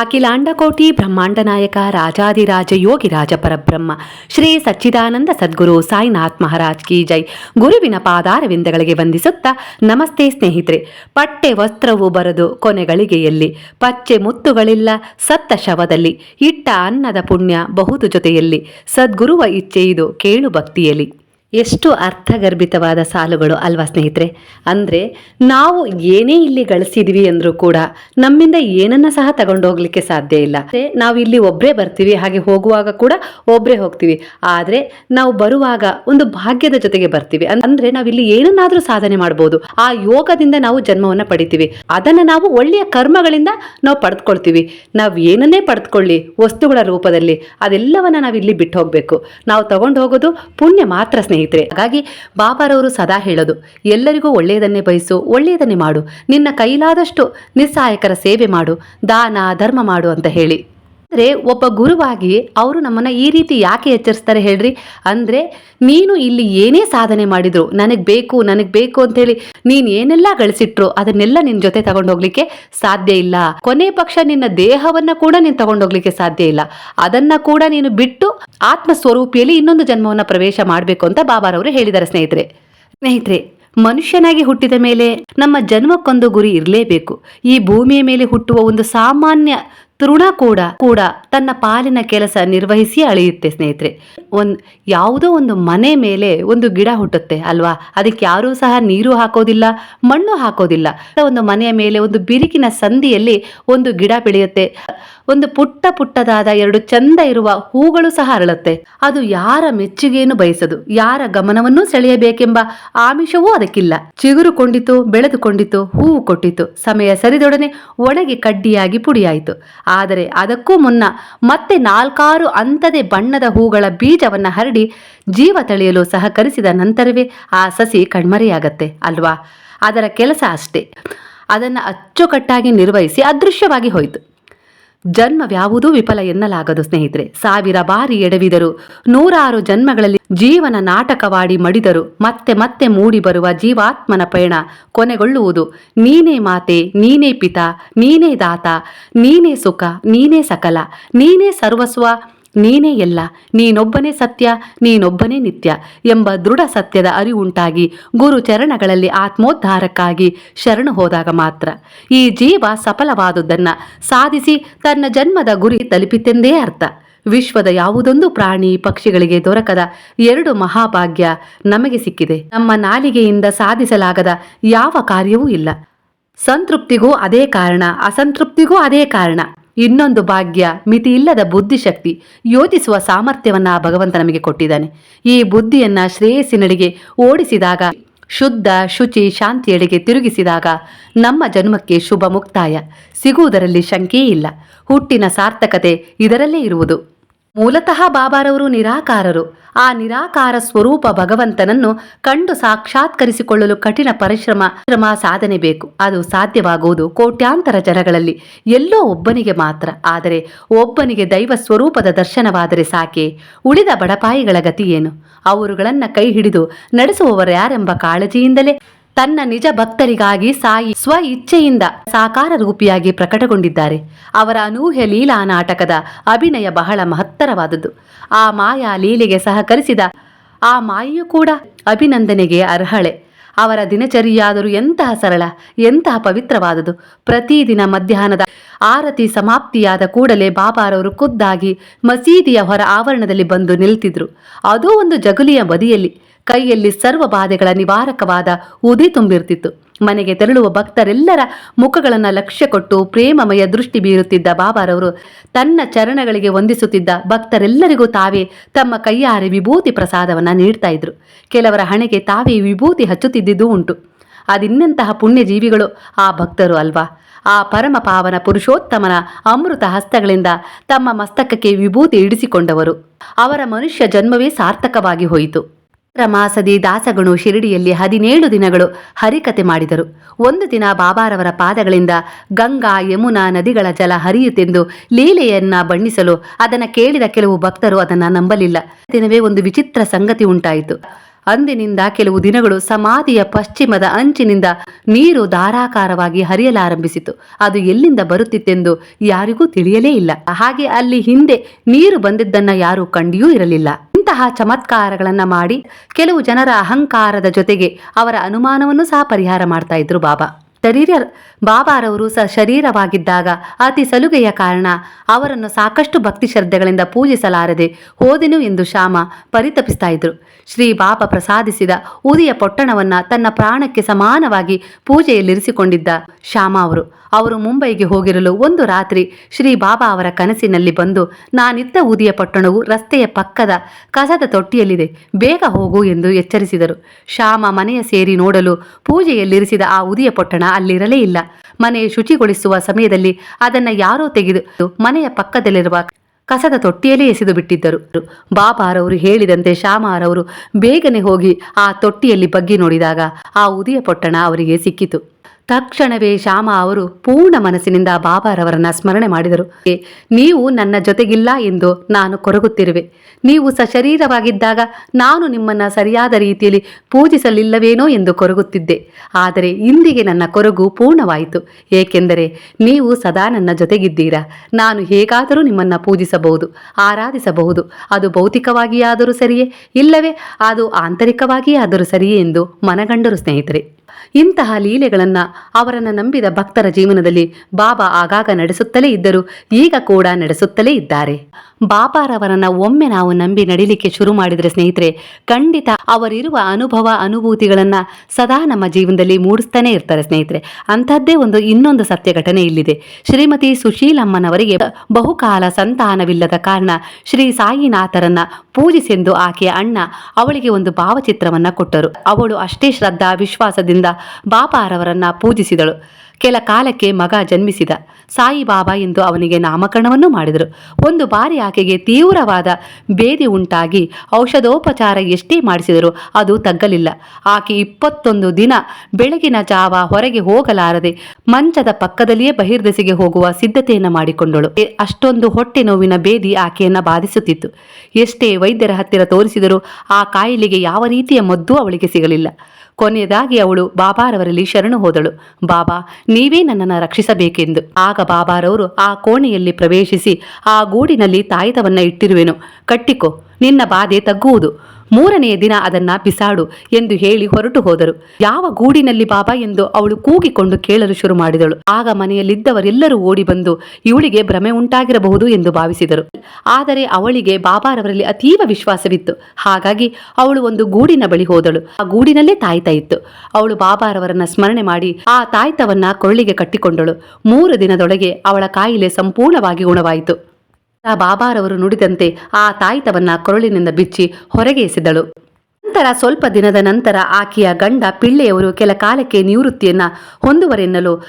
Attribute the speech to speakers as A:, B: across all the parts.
A: ಅಖಿಲಾಂಡಕೋಟಿ ಬ್ರಹ್ಮಾಂಡ ನಾಯಕ ರಾಜಾದಿರಾಜ ಯೋಗಿ ರಾಜ ಪರಬ್ರಹ್ಮ ಶ್ರೀ ಸಚ್ಚಿದಾನಂದ ಸದ್ಗುರು ಸಾಯಿನಾಥ್ ಮಹಾರಾಜ್ ಕಿ ಜೈ. ಗುರುವಿನ ಪಾದಾರವಿಂದಗಳಿಗೆ ವಂದಿಸುತ್ತಾ, ನಮಸ್ತೆ ಸ್ನೇಹಿತರೆ. ಪಟ್ಟೆ ವಸ್ತ್ರವು ಬರದು ಕೊನೆಗಳಿಗೆಯಲ್ಲಿ ಪಚ್ಚೆ ಮುತ್ತುಗಳಿಲ್ಲ, ಸತ್ತ ಶವದಲ್ಲಿ. ಇಟ್ಟ ಅನ್ನದ ಪುಣ್ಯ ಬಹುದು ಜೊತೆಯಲ್ಲಿ. ಸದ್ಗುರುವ ಇಚ್ಛೆ ಕೇಳು ಭಕ್ತಿಯಲ್ಲಿ. ಎಷ್ಟು ಅರ್ಥಗರ್ಭಿತವಾದ ಸಾಲುಗಳು ಅಲ್ವಾ ಸ್ನೇಹಿತರೆ? ಅಂದರೆ ನಾವು ಏನೇ ಇಲ್ಲಿ ಗಳಿಸಿದ್ವಿ ಅಂದರೂ ಕೂಡ ನಮ್ಮಿಂದ ಏನನ್ನ ಸಹ ತಗೊಂಡೋಗ್ಲಿಕ್ಕೆ ಸಾಧ್ಯ ಇಲ್ಲ. ನಾವು ಇಲ್ಲಿ ಒಬ್ಬರೇ ಬರ್ತೀವಿ, ಹಾಗೆ ಹೋಗುವಾಗ ಕೂಡ ಒಬ್ಬರೇ ಹೋಗ್ತೀವಿ. ಆದರೆ ನಾವು ಬರುವಾಗ ಒಂದು ಭಾಗ್ಯದ ಜೊತೆಗೆ ಬರ್ತೀವಿ. ಅಂದರೆ ಇಲ್ಲಿ ಏನನ್ನಾದರೂ ಸಾಧನೆ ಮಾಡ್ಬೋದು. ಆ ಯೋಗದಿಂದ ನಾವು ಜನ್ಮವನ್ನು ಪಡಿತೀವಿ. ಅದನ್ನು ನಾವು ಒಳ್ಳೆಯ ಕರ್ಮಗಳಿಂದ ನಾವು ಪಡೆದುಕೊಳ್ತೀವಿ ನಾವು ಏನನ್ನೇ ಪಡೆದುಕೊಳ್ಳಿ ವಸ್ತುಗಳ ರೂಪದಲ್ಲಿ ಅದೆಲ್ಲವನ್ನ ಇಲ್ಲಿ ಬಿಟ್ಟು ಹೋಗಬೇಕು. ನಾವು ತಗೊಂಡು ಹೋಗೋದು ಪುಣ್ಯ ಮಾತ್ರ ಸ್ನೇಹಿತರೆ. ಹಾಗಾಗಿ ಬಾಬಾರವರು ಸದಾ ಹೇಳೋದು, ಎಲ್ಲರಿಗೂ ಒಳ್ಳೆಯದನ್ನೇ ಬಯಸು, ಒಳ್ಳೆಯದನ್ನೇ ಮಾಡು, ನಿನ್ನ ಕೈಲಾದಷ್ಟು ನಿಸ್ಸಹಾಯಕರ ಸೇವೆ ಮಾಡು, ದಾನ, ಧರ್ಮ ಮಾಡು ಅಂತ ಹೇಳಿ. ಅಂದರೆ ಒಬ್ಬ ಗುರುವಾಗಿ ಅವರು ನಮ್ಮನ್ನ ಈ ರೀತಿ ಯಾಕೆ ಎಚ್ಚರಿಸ್ತಾರೆ ಹೇಳ್ರಿ? ಅಂದ್ರೆ ನೀನು ಇಲ್ಲಿ ಏನೇ ಸಾಧನೆ ಮಾಡಿದ್ರು, ನನಗೆ ಬೇಕು ನನಗೆ ಬೇಕು ಅಂತೇಳಿ ನೀನು ಏನೆಲ್ಲ ಗಳಿಸಿಟ್ರು ಅದನ್ನೆಲ್ಲ ನಿನ್ನ ಜೊತೆ ತಗೊಂಡು ಹೋಗ್ಲಿಕ್ಕೆ ಸಾಧ್ಯ ಇಲ್ಲ. ಕೊನೆ ಪಕ್ಷ ನಿನ್ನ ದೇಹವನ್ನ ಕೂಡ ನೀನು ತಗೊಂಡು ಹೋಗ್ಲಿಕ್ಕೆ ಸಾಧ್ಯ ಇಲ್ಲ. ಅದನ್ನ ಕೂಡ ನೀನು ಬಿಟ್ಟು ಆತ್ಮ ಸ್ವರೂಪಿಯಲ್ಲಿ ಇನ್ನೊಂದು ಜನ್ಮವನ್ನ ಪ್ರವೇಶ ಮಾಡಬೇಕು ಅಂತ ಬಾಬಾರವರು ಹೇಳಿದ್ದಾರೆ ಸ್ನೇಹಿತರೆ. ಸ್ನೇಹಿತರೆ, ಮನುಷ್ಯನಾಗಿ ಹುಟ್ಟಿದ ಮೇಲೆ ನಮ್ಮ ಜನ್ಮಕ್ಕೊಂದು ಗುರಿ ಇರಲೇಬೇಕು. ಈ ಭೂಮಿಯ ಮೇಲೆ ಹುಟ್ಟುವ ಒಂದು ಸಾಮಾನ್ಯ ತೃಣ ಕೂಡ ಕೂಡ ತನ್ನ ಪಾಲಿನ ಕೆಲಸ ನಿರ್ವಹಿಸಿ ಅಳೆಯುತ್ತೆ ಸ್ನೇಹಿತರೆ. ಒಂದ್, ಯಾವುದೋ ಒಂದು ಮನೆ ಮೇಲೆ ಒಂದು ಗಿಡ ಹುಟ್ಟುತ್ತೆ ಅಲ್ವಾ? ಅದಕ್ಕೆ ಯಾರೂ ಸಹ ನೀರು ಹಾಕೋದಿಲ್ಲ, ಮಣ್ಣು ಹಾಕೋದಿಲ್ಲ. ಒಂದು ಮನೆಯ ಮೇಲೆ ಒಂದು ಬಿರುಕಿನ ಸಂದಿಯಲ್ಲಿ ಒಂದು ಗಿಡ ಬೆಳೆಯುತ್ತೆ. ಒಂದು ಪುಟ್ಟ ಪುಟ್ಟದಾದ ಎರಡು ಚಂದ ಇರುವ ಹೂಗಳು ಸಹ ಅರಳುತ್ತೆ. ಅದು ಯಾರ ಮೆಚ್ಚುಗೆಯನ್ನು ಬಯಸದು? ಯಾರ ಗಮನವನ್ನೂ ಸೆಳೆಯಬೇಕೆಂಬ ಆಮಿಷವೂ ಅದಕ್ಕಿಲ್ಲ. ಚಿಗುರುಕೊಂಡಿತು ಬೆಳೆದುಕೊಂಡಿತು ಹೂವು ಕೊಟ್ಟಿತು. ಸಮಯ ಸರಿದೊಡನೆ ಒಣಗಿ ಕಡ್ಡಿಯಾಗಿ ಪುಡಿಯಾಯಿತು. ಆದರೆ ಅದಕ್ಕೂ ಮುನ್ನ ಮತ್ತೆ ನಾಲ್ಕಾರು ಅಂತದೆ ಬಣ್ಣದ ಹೂಗಳ ಬೀಜವನ್ನು ಹರಡಿ ಜೀವ ತಳೆಯಲು ಸಹಕರಿಸಿದ ನಂತರವೇ ಆ ಸಸಿ ಕಣ್ಮರೆಯಾಗತ್ತೆ, ಅಲ್ವಾ? ಅದರ ಕೆಲಸ ಅಷ್ಟೇ. ಅದನ್ನು ಅಚ್ಚುಕಟ್ಟಾಗಿ ನಿರ್ವಹಿಸಿ ಅದೃಶ್ಯವಾಗಿ ಹೋಯಿತು. ಜನ್ಮವ್ಯಾವುದೂ ವಿಫಲ ಎನ್ನಲಾಗದು ಸ್ನೇಹಿತರೆ. ಸಾವಿರ ಬಾರಿ ಎಡವಿದರು. ನೂರಾರು ಜನ್ಮಗಳಲ್ಲಿ ಜೀವನ ನಾಟಕವಾಡಿ ಮಡಿದರು. ಮತ್ತೆ ಮತ್ತೆ ಮೂಡಿ ಬರುವ ಜೀವಾತ್ಮನ ಪಯಣ ಕೊನೆಗೊಳ್ಳುವುದು. ನೀನೇ ಮಾತೆ, ನೀನೇ ಪಿತ, ನೀನೇ ದಾತ, ನೀನೇ ಸುಖ, ನೀನೇ ಸಕಲ, ನೀನೇ ಸರ್ವಸ್ವ ನೀನೇ ಎಲ್ಲ, ನೀನೊಬ್ಬನೇ ಸತ್ಯ, ನೀನೊಬ್ಬನೇ ನಿತ್ಯ ಎಂಬ ದೃಢ ಸತ್ಯದ ಅರಿವುಂಟಾಗಿ ಗುರು ಚರಣಗಳಲ್ಲಿ ಆತ್ಮೋದ್ಧಾರಕ್ಕಾಗಿ ಶರಣು ಹೋದಾಗ ಮಾತ್ರ. ಈ ಜೀವ ಸಫಲವಾದುದನ್ನು ಸಾಧಿಸಿ ತನ್ನ ಜನ್ಮದ ಗುರಿ ತಲುಪಿತೆಂದೇ ಅರ್ಥ. ವಿಶ್ವದ ಯಾವುದೊಂದು ಪ್ರಾಣಿ ಪಕ್ಷಿಗಳಿಗೆ ದೊರಕದ ಎರಡು ಮಹಾಭಾಗ್ಯ ನಮಗೆ ಸಿಕ್ಕಿದೆ. ನಮ್ಮ ನಾಲಿಗೆಯಿಂದ ಸಾಧಿಸಲಾಗದ ಯಾವ ಕಾರ್ಯವೂ ಇಲ್ಲ. ಸಂತೃಪ್ತಿಗೂ ಅದೇ ಕಾರಣ, ಅಸಂತೃಪ್ತಿಗೂ ಅದೇ ಕಾರಣ. ಇನ್ನೊಂದು ಭಾಗ್ಯ ಮಿತಿಯಿಲ್ಲದ ಬುದ್ಧಿಶಕ್ತಿ ಯೋಚಿಸುವ ಸಾಮರ್ಥ್ಯವನ್ನ ಭಗವಂತ ನಮಗೆ ಕೊಟ್ಟಿದ್ದಾನೆ. ಈ ಬುದ್ಧಿಯನ್ನ ಶ್ರೇಯಸ್ಸಿನಡಿಗೆ ಓಡಿಸಿದಾಗ, ಶುದ್ಧ ಶುಚಿ ಶಾಂತಿಯೆಡೆಗೆ ತಿರುಗಿಸಿದಾಗ ನಮ್ಮ ಜನ್ಮಕ್ಕೆ ಶುಭ ಮುಕ್ತಾಯ. ಸಿಗುವುದರಲ್ಲಿ ಶಂಕೆಯೇ ಇಲ್ಲ. ಹುಟ್ಟಿನ ಸಾರ್ಥಕತೆ ಇದರಲ್ಲೇ ಇರುವುದು. ಮೂಲತಃ ಬಾಬಾರವರು ನಿರಾಕಾರರು. ಆ ನಿರಾಕಾರ ಸ್ವರೂಪ ಭಗವಂತನನ್ನು ಕಂಡು ಸಾಕ್ಷಾತ್ಕರಿಸಿಕೊಳ್ಳಲು ಕಠಿಣ ಪರಿಶ್ರಮ, ಶ್ರಮ ಸಾಧನೆ ಬೇಕು. ಅದು ಸಾಧ್ಯವಾಗುವುದು ಕೋಟ್ಯಾಂತರ ಜನಗಳಲ್ಲಿ. ಎಲ್ಲೋ ಒಬ್ಬನಿಗೆ ಮಾತ್ರ. ಆದರೆ ಒಬ್ಬನಿಗೆ ದೈವ ಸ್ವರೂಪದ ದರ್ಶನವಾದರೆ ಸಾಕೆ? ಉಳಿದ ಬಡಪಾಯಿಗಳ ಗತಿ ಏನು? ಅವರುಗಳನ್ನ ಕೈ ಹಿಡಿದು ನಡೆಸುವವರ್ಯಾರೆಂಬ ಕಾಳಜಿಯಿಂದಲೇ ತನ್ನ ನಿಜ ಭಕ್ತರಿಗಾಗಿ ಸಾಯಿ ಸ್ವ ಇಚ್ಛೆಯಿಂದ ಸಾಕಾರ ರೂಪಿಯಾಗಿ ಪ್ರಕಟಗೊಂಡಿದ್ದಾರೆ. ಅವರ ಅನೂಹ್ಯ ಲೀಲಾ ನಾಟಕದ ಅಭಿನಯ ಬಹಳ ಮಹತ್ತರವಾದದ್ದು. ಆ ಮಾಯಾ ಲೀಲೆಗೆ ಸಹಕರಿಸಿದ ಆ ಮಾಯೆಯೂ ಕೂಡ ಅಭಿನಂದನೆಗೆ ಅರ್ಹಳೆ. ಅವರ ದಿನಚರಿಯಾದರೂ ಎಂತಹ ಸರಳ, ಎಂತಹ ಪವಿತ್ರವಾದುದು ಪ್ರತಿದಿನ ಮಧ್ಯಾಹ್ನದ ಆರತಿ ಸಮಾಪ್ತಿಯಾದ ಕೂಡಲೇ ಬಾಬಾರವರು ಖುದ್ದಾಗಿ ಮಸೀದಿಯ ಹೊರ ಆವರಣದಲ್ಲಿ ಬಂದು ನಿಲ್ತಿದ್ರು. ಅದೂ ಒಂದು ಜಗುಲಿಯ ಬದಿಯಲ್ಲಿ. ಕೈಯಲ್ಲಿ ಸರ್ವ ಬಾಧೆಗಳ ನಿವಾರಕವಾದ ಉದಿ ತುಂಬಿರ್ತಿತ್ತು. ಮನೆಗೆ ತೆರಳುವ ಭಕ್ತರೆಲ್ಲರ ಮುಖಗಳನ್ನು ಲಕ್ಷ್ಯ ಕೊಟ್ಟು ಪ್ರೇಮಮಯ ದೃಷ್ಟಿ ಬೀರುತ್ತಿದ್ದ ಬಾಬಾರವರು ತನ್ನ ಚರಣಗಳಿಗೆ ವಂದಿಸುತ್ತಿದ್ದ ಭಕ್ತರೆಲ್ಲರಿಗೂ ತಾವೇ ತಮ್ಮ ಕೈಯಾರೆ ವಿಭೂತಿ ಪ್ರಸಾದವನ್ನು ನೀಡ್ತಾ ಇದ್ರು. ಕೆಲವರ ಹಣೆಗೆ ತಾವೇ ವಿಭೂತಿ ಹಚ್ಚುತ್ತಿದ್ದುದೂ ಉಂಟು. ಅದಿನ್ನಂತಹ ಪುಣ್ಯಜೀವಿಗಳು ಆ ಭಕ್ತರು ಅಲ್ವಾ? ಆ ಪರಮ ಪಾವನ ಪುರುಷೋತ್ತಮನ ಅಮೃತ ಹಸ್ತಗಳಿಂದ ತಮ್ಮ ಮಸ್ತಕಕ್ಕೆ ವಿಭೂತಿ ಇಡಿಸಿಕೊಂಡವರು. ಅವರ ಮನುಷ್ಯ ಜನ್ಮವೇ ಸಾರ್ಥಕವಾಗಿ ಹೋಯಿತು. ಚೈತ್ರ ಮಾಸದಿ ದಾಸಗಣು ಶಿರಡಿಯಲ್ಲಿ ಹದಿನೇಳು ದಿನಗಳು ಹರಿಕತೆ ಮಾಡಿದರು. ಒಂದು ದಿನ ಬಾಬಾರವರ ಪಾದಗಳಿಂದ ಗಂಗಾ ಯಮುನಾ ನದಿಗಳ ಜಲ ಹರಿಯುತ್ತೆಂದು ಲೀಲೆಯನ್ನ ಬಣ್ಣಿಸಲು ಅದನ್ನು ಕೇಳಿದ ಕೆಲವು ಭಕ್ತರು ಅದನ್ನು ನಂಬಲಿಲ್ಲ. ದಿನವೇ ಒಂದು ವಿಚಿತ್ರ ಸಂಗತಿ ಉಂಟಾಯಿತು. ಅಂದಿನಿಂದ ಕೆಲವು ದಿನಗಳು ಸಮಾಧಿಯ ಪಶ್ಚಿಮದ ಅಂಚಿನಿಂದ ನೀರು ಧಾರಾಕಾರವಾಗಿ ಹರಿಯಲಾರಂಭಿಸಿತು. ಅದು ಎಲ್ಲಿಂದ ಬರುತ್ತಿತ್ತೆಂದು ಯಾರಿಗೂ ತಿಳಿಯಲೇ ಇಲ್ಲ. ಹಾಗೆ ಅಲ್ಲಿ ಹಿಂದೆ ನೀರು ಬಂದಿದ್ದನ್ನ ಯಾರೂ ಕಂಡಿಯೂ ಇರಲಿಲ್ಲ. ಇಂತಹ ಚಮತ್ಕಾರಗಳನ್ನು ಮಾಡಿ ಕೆಲವು ಜನರ ಅಹಂಕಾರದ ಜೊತೆಗೆ ಅವರ ಅನುಮಾನವನ್ನು ಸಹ ಪರಿಹಾರ ಮಾಡ್ತಾ ಇದ್ರು ಬಾಬಾ. ಶರೀರ ಬಾಬಾರವರು ಸ ಶರೀರವಾಗಿದ್ದಾಗ ಅತಿ ಸಲುಗೆಯ ಕಾರಣ ಅವರನ್ನು ಸಾಕಷ್ಟು ಭಕ್ತಿ ಶ್ರದ್ಧೆಗಳಿಂದ ಪೂಜಿಸಲಾರದೆ ಹೋದೆನು ಎಂದು ಶ್ಯಾಮ ಪರಿತಪಿಸ್ತಾ ಇದ್ರು. ಶ್ರೀ ಬಾಬಾ ಪ್ರಸಾದಿಸಿದ ಉದಿಯ ಪೊಟ್ಟಣವನ್ನ ತನ್ನ ಪ್ರಾಣಕ್ಕೆ ಸಮಾನವಾಗಿ ಪೂಜೆಯಲ್ಲಿರಿಸಿಕೊಂಡಿದ್ದ ಶ್ಯಾಮ ಅವರು. ಅವರು ಮುಂಬೈಗೆ ಹೋಗಿರಲು ಒಂದು ರಾತ್ರಿ ಶ್ರೀ ಬಾಬಾ ಅವರ ಕನಸಿನಲ್ಲಿ ಬಂದು, ನಾನಿದ್ದ ಉದಿಯ ಪೊಟ್ಟಣವು ರಸ್ತೆಯ ಪಕ್ಕದ ಕಸದ ತೊಟ್ಟಿಯಲ್ಲಿದೆ, ಬೇಗ ಹೋಗು ಎಂದು ಎಚ್ಚರಿಸಿದರು. ಶ್ಯಾಮ ಮನೆಯ ಸೇರಿ ನೋಡಲು ಪೂಜೆಯಲ್ಲಿರಿಸಿದ ಆ ಉದಿಯ ಪೊಟ್ಟಣ ಅಲ್ಲಿರಲೇ ಇಲ್ಲ. ಮನೆ ಶುಚಿಗೊಳಿಸುವ ಸಮಯದಲ್ಲಿ ಅದನ್ನ ಯಾರೋ ತೆಗೆದು ಮನೆಯ ಪಕ್ಕದಲ್ಲಿರುವ ಕಸದ ತೊಟ್ಟಿಯಲ್ಲೇ ಎಸೆದು ಬಿಟ್ಟಿದ್ದರು. ಬಾಬಾರವರು ಹೇಳಿದಂತೆ ಶ್ಯಾಮಾರವರು ಬೇಗನೆ ಹೋಗಿ ಆ ತೊಟ್ಟಿಯಲ್ಲಿ ಬಗ್ಗಿ ನೋಡಿದಾಗ ಆ ಉದಿಯ ಪೊಟ್ಟಣ ಅವರಿಗೆ ಸಿಕ್ಕಿತು. ತಕ್ಷಣವೇ ಶ್ಯಾಮ ಅವರು ಪೂರ್ಣ ಮನಸ್ಸಿನಿಂದ ಬಾಬಾರವರನ್ನ ಸ್ಮರಣೆ ಮಾಡಿದರು. ನೀವು ನನ್ನ ಜೊತೆಗಿಲ್ಲ ಎಂದು ನಾನು ಕೊರಗುತ್ತಿರುವೆ. ನೀವು ಸಶರೀರವಾಗಿದ್ದಾಗ ನಾನು ನಿಮ್ಮನ್ನ ಸರಿಯಾದ ರೀತಿಯಲ್ಲಿ ಪೂಜಿಸಲಿಲ್ಲವೇನೋ ಎಂದು ಕೊರಗುತ್ತಿದ್ದೆ. ಆದರೆ ಇಂದಿಗೆ ನನ್ನ ಕೊರಗು ಪೂರ್ಣವಾಯಿತು. ಏಕೆಂದರೆ ನೀವು ಸದಾ ನನ್ನ ಜೊತೆಗಿದ್ದೀರಾ. ನಾನು ಹೇಗಾದರೂ ನಿಮ್ಮನ್ನ ಪೂಜಿಸಬಹುದು, ಆರಾಧಿಸಬಹುದು. ಅದು ಭೌತಿಕವಾಗಿಯಾದರೂ ಸರಿಯೇ? ಇಲ್ಲವೇ? ಅದು ಆಂತರಿಕವಾಗಿಯೇ ಆದರೂ ಸರಿಯೇ ಎಂದು ಮನಗಂಡರು ಸ್ನೇಹಿತರೆ. ಇಂತಹ ಲೀಲೆಗಳನ್ನ ಅವರನ್ನು ನಂಬಿದ ಭಕ್ತರ ಜೀವನದಲ್ಲಿ ಬಾಬಾ ಆಗಾಗ ನಡೆಸುತ್ತಲೇ ಇದ್ದರು ಈಗ ಕೂಡ ನಡೆಸುತ್ತಲೇ ಇದ್ದಾರೆ. ಬಾಬಾರವರನ್ನ ಒಮ್ಮೆ ನಾವು ನಂಬಿ ನಡಿಲಿಕ್ಕೆ ಶುರು ಮಾಡಿದರೆ ಸ್ನೇಹಿತರೆ, ಖಂಡಿತ ಅವರಿರುವ ಅನುಭವ, ಅನುಭೂತಿಗಳನ್ನ ಸದಾ ನಮ್ಮ ಜೀವನದಲ್ಲಿ ಮೂಡಿಸ್ತಾನೆ ಇರ್ತಾರೆ ಸ್ನೇಹಿತರೆ. ಅಂಥದ್ದೇ ಒಂದು ಇನ್ನೊಂದು ಸತ್ಯ ಘಟನೆ ಇಲ್ಲಿದೆ. ಶ್ರೀಮತಿ ಸುಶೀಲಮ್ಮನವರಿಗೆ ಬಹುಕಾಲ ಸಂತಾನವಿಲ್ಲದ ಕಾರಣ ಶ್ರೀ ಸಾಯಿನಾಥರನ್ನ ಪೂಜಿಸೆಂದು ಆಕೆಯ ಅಣ್ಣ ಅವಳಿಗೆ ಒಂದು ಭಾವಚಿತ್ರವನ್ನ ಕೊಟ್ಟರು. ಅವಳು ಅಷ್ಟೇ ಶ್ರದ್ಧಾ, ವಿಶ್ವಾಸದಿಂದ ಬಾಬಾರವರನ್ನ ಪೂಜಿಸಿದಳು. ಕೆಲ ಕಾಲಕ್ಕೆ ಮಗ ಜನ್ಮಿಸಿದ. ಸಾಯಿಬಾಬಾ ಎಂದು ಅವನಿಗೆ ನಾಮಕರಣವನ್ನು ಮಾಡಿದರು. ಒಂದು ಬಾರಿ ಆಕೆಗೆ ತೀವ್ರವಾದ ಬೇದಿ ಉಂಟಾಗಿ ಔಷಧೋಪಚಾರ ಎಷ್ಟೇ ಮಾಡಿಸಿದರೂ ಅದು ತಗ್ಗಲಿಲ್ಲ. ಆಕೆ ಇಪ್ಪತ್ತೊಂದು ದಿನ ಬೆಳಗಿನ ಜಾವ ಹೊರಗೆ ಹೋಗಲಾರದೆ ಮಂಚದ ಪಕ್ಕದಲ್ಲಿಯೇ ಬಹಿರ್ದೆಸೆಗೆ ಹೋಗುವ ಸಿದ್ಧತೆಯನ್ನು ಮಾಡಿಕೊಂಡಳು. ಅಷ್ಟೊಂದು ಹೊಟ್ಟೆ ನೋವಿನ ಬೇದಿ ಆಕೆಯನ್ನು ಬಾಧಿಸುತ್ತಿತ್ತು. ಎಷ್ಟೇ ವೈದ್ಯರ ಹತ್ತಿರ ತೋರಿಸಿದರೂ ಆ ಕಾಯಿಲೆಗೆ ಯಾವ ರೀತಿಯ ಮದ್ದು ಅವಳಿಗೆ ಸಿಗಲಿಲ್ಲ. ಕೊನೆಯದಾಗಿ ಅವಳು ಬಾಬಾರವರಲ್ಲಿ ಶರಣು ಹೋದಳು. ಬಾಬಾ, ನೀವೇ ನನ್ನನ್ನು ರಕ್ಷಿಸಬೇಕೆಂದು. ಆಗ ಬಾಬಾರವರು ಆ ಕೋಣೆಯಲ್ಲಿ ಪ್ರವೇಶಿಸಿ ಆ ಗೂಡಿನಲ್ಲಿ ತಾಯಿತವನ್ನ ಇಟ್ಟಿರುವೆನು. ಕಟ್ಟಿಕೊ, ನಿನ್ನ ಬಾಧೆ ತಗ್ಗುವುದು. ಮೂರನೆಯ ದಿನ ಅದನ್ನ ಬಿಸಾಡು ಎಂದು ಹೇಳಿ ಹೊರಟು ಹೋದರು. ಯಾವ ಗೂಡಿನಲ್ಲಿ ಬಾಬಾ ಎಂದು ಅವಳು ಕೂಗಿಕೊಂಡು ಕೇಳಲು ಶುರು ಮಾಡಿದಳು. ಆಗ ಮನೆಯಲ್ಲಿದ್ದವರೆಲ್ಲರೂ ಓಡಿ ಬಂದು ಇವಳಿಗೆ ಭ್ರಮೆ ಉಂಟಾಗಿರಬಹುದು ಎಂದು ಭಾವಿಸಿದರು. ಆದರೆ ಅವಳಿಗೆ ಬಾಬಾರವರಲ್ಲಿ ಅತೀವ ವಿಶ್ವಾಸವಿತ್ತು. ಹಾಗಾಗಿ ಅವಳು ಒಂದು ಗೂಡಿನ ಬಳಿ ಹೋದಳು. ಆ ಗೂಡಿನಲ್ಲೇ ತಾಯ್ತ ಇತ್ತು. ಅವಳು ಬಾಬಾರವರನ್ನ ಸ್ಮರಣೆ ಮಾಡಿ ಆ ತಾಯ್ತವನ್ನ ಕೊರಳಿಗೆ ಕಟ್ಟಿಕೊಂಡಳು. ಮೂರು ದಿನದೊಳಗೆ ಅವಳ ಕಾಯಿಲೆ ಸಂಪೂರ್ಣವಾಗಿ ಗುಣವಾಯಿತು ಬಾಬಾರವರು ನುಡಿದಂತೆ ಆ ತಾಯಿತವನ್ನ ಕೊರಳಿನಿಂದ ಬಿಚ್ಚಿ ಹೊರಗೆ ಎಸೆದಳು. ನಂತರ ಸ್ವಲ್ಪ ದಿನದ ನಂತರ ಆಕೆಯ ಗಂಡ ಪಿಳ್ಳೆಯವರು ಕೆಲ ಕಾಲಕ್ಕೆ ನಿವೃತ್ತಿಯನ್ನ ಹೊಂದುವರೆನ್ನಲು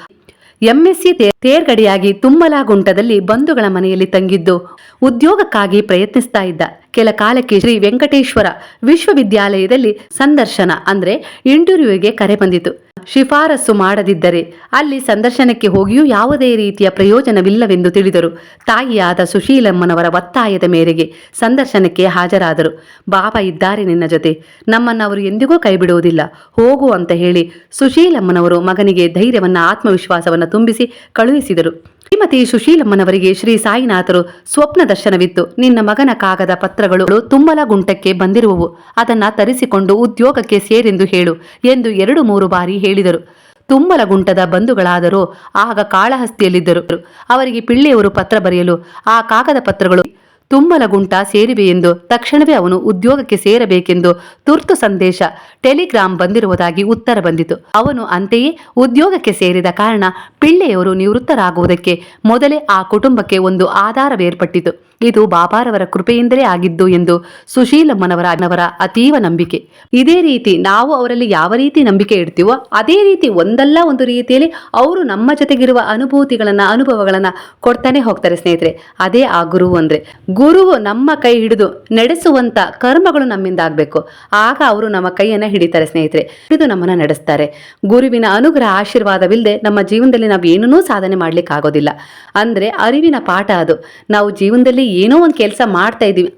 A: ಎಂಎಸ್ಸಿ ತೇರ್ಗಡೆಯಾಗಿ ತುಮ್ಮಲಾಗುಂಟದಲ್ಲಿ ಬಂಧುಗಳ ಮನೆಯಲ್ಲಿ ತಂಗಿದ್ದು ಉದ್ಯೋಗಕ್ಕಾಗಿ ಪ್ರಯತ್ನಿಸ್ತಾ ಇದ್ದ. ಕೆಲ ಕಾಲಕ್ಕೆ ಶ್ರೀ ವೆಂಕಟೇಶ್ವರ ವಿಶ್ವವಿದ್ಯಾಲಯದಲ್ಲಿ ಸಂದರ್ಶನ, ಅಂದ್ರೆ ಇಂಟರ್ವ್ಯೂಗೆ ಕರೆ ಬಂದಿತು. ಶಿಫಾರಸು ಮಾಡದಿದ್ದರೆ ಅಲ್ಲಿ ಸಂದರ್ಶನಕ್ಕೆ ಹೋಗಿಯೂ ಯಾವುದೇ ರೀತಿಯ ಪ್ರಯೋಜನವಿಲ್ಲವೆಂದು ತಿಳಿದರು. ತಾಯಿಯಾದ ಸುಶೀಲಮ್ಮನವರ ಒತ್ತಾಯದ ಮೇರೆಗೆ ಸಂದರ್ಶನಕ್ಕೆ ಹಾಜರಾದರು. ಬಾಬಾ ಇದ್ದಾರೆ ನಿನ್ನ ಜೊತೆ. ನಮ್ಮನ್ನು ಅವರು ಎಂದಿಗೂ ಕೈಬಿಡುವುದಿಲ್ಲ. ಹೋಗು ಅಂತ ಹೇಳಿ ಸುಶೀಲಮ್ಮನವರು ಮಗನಿಗೆ ಧೈರ್ಯವನ್ನ, ಆತ್ಮವಿಶ್ವಾಸವನ್ನು ತುಂಬಿಸಿ ಕಳುಹಿಸಿದರು. ಶ್ರೀಮತಿ ಸುಶೀಲಮ್ಮನವರಿಗೆ ಶ್ರೀ ಸಾಯಿನಾಥರು ಸ್ವಪ್ನ ದರ್ಶನವಿತ್ತು. ನಿನ್ನ ಮಗನ ಕಾಗದ ಪತ್ರಗಳು ತುಂಬಲ ತುಮ್ಮಲಗುಂಟಕ್ಕೆ ಬಂದಿರುವವು. ಅದನ್ನ ತರಿಸಿಕೊಂಡು ಉದ್ಯೋಗಕ್ಕೆ ಸೇರೆಂದು ಹೇಳು ಎಂದು ಎರಡು ಮೂರು ಬಾರಿ ಹೇಳಿದರು. ತುಂಬಲ ತುಮ್ಮಲಗುಂಟದ ಬಂಧುಗಳಾದರೂ ಆಗ ಕಾಳಹಸ್ತಿಯಲ್ಲಿದ್ದರು. ಅವರಿಗೆ ಪಿಳ್ಳೆಯವರು ಪತ್ರ ಬರೆಯಲು ಆ ಕಾಗದ ಪತ್ರಗಳು ತುಮ್ಮಲಗುಂಟ ಸೇರಿವೆ ಎಂದು ತಕ್ಷಣವೇ ಅವನು ಉದ್ಯೋಗಕ್ಕೆ ಸೇರಬೇಕೆಂದು ತುರ್ತು ಸಂದೇಶ ಟೆಲಿಗ್ರಾಮ್ ಬಂದಿರುವುದಾಗಿ ಉತ್ತರ ಬಂದಿತು. ಅವನು ಅಂತೆಯೇ ಉದ್ಯೋಗಕ್ಕೆ ಸೇರಿದ ಕಾರಣ ಪಿಳ್ಳೆಯವರು ನಿವೃತ್ತರಾಗುವುದಕ್ಕೆ ಮೊದಲೇ ಆ ಕುಟುಂಬಕ್ಕೆ ಒಂದು ಆಧಾರವೇರ್ಪಟ್ಟಿತು. ಇದು ಬಾಬಾರವರ ಕೃಪೆಯಿಂದಲೇ ಆಗಿದ್ದು ಎಂದು ಸುಶೀಲಮ್ಮನವರ ಅವರ ಅತೀವ ನಂಬಿಕೆ. ಇದೇ ರೀತಿ ನಾವು ಅವರಲ್ಲಿ ಯಾವ ರೀತಿ ನಂಬಿಕೆ ಇಡ್ತೀವೋ, ಅದೇ ರೀತಿ ಒಂದಲ್ಲ ಒಂದು ರೀತಿಯಲ್ಲಿ ಅವರು ನಮ್ಮ ಜೊತೆಗಿರುವ ಅನುಭೂತಿಗಳನ್ನ, ಅನುಭವಗಳನ್ನ ಕೊಡ್ತಾನೆ ಹೋಗ್ತಾರೆ ಸ್ನೇಹಿತರೆ. ಅದೇ ಆ ಗುರು ಅಂದ್ರೆ. ಗುರುವು ನಮ್ಮ ಕೈ ಹಿಡಿದು ನಡೆಸುವಂತ ಕರ್ಮಗಳು ನಮ್ಮಿಂದ ಆಗಬೇಕು. ಆಗ ಅವರು ನಮ್ಮ ಕೈಯನ್ನ ಹಿಡಿತಾರೆ ಸ್ನೇಹಿತರೆ, ಹಿಡಿದು ನಮ್ಮನ್ನ ನಡೆಸ್ತಾರೆ. ಗುರುವಿನ ಅನುಗ್ರಹ ಆಶೀರ್ವಾದವಿಲ್ಲದೆ ನಮ್ಮ ಜೀವನದಲ್ಲಿ ನಾವು ಏನನ್ನೂ ಸಾಧನೆ ಮಾಡ್ಲಿಕ್ಕೆ ಆಗೋದಿಲ್ಲ ಅಂದ್ರೆ ಅರಿವಿನ ಪಾಠ ಅದು. ನಾವು ಜೀವನದಲ್ಲಿ ಏನೋ ಒಂದು ಕೆಲಸ ಮಾಡ್ತಾ ಇದ್ದೀವಿ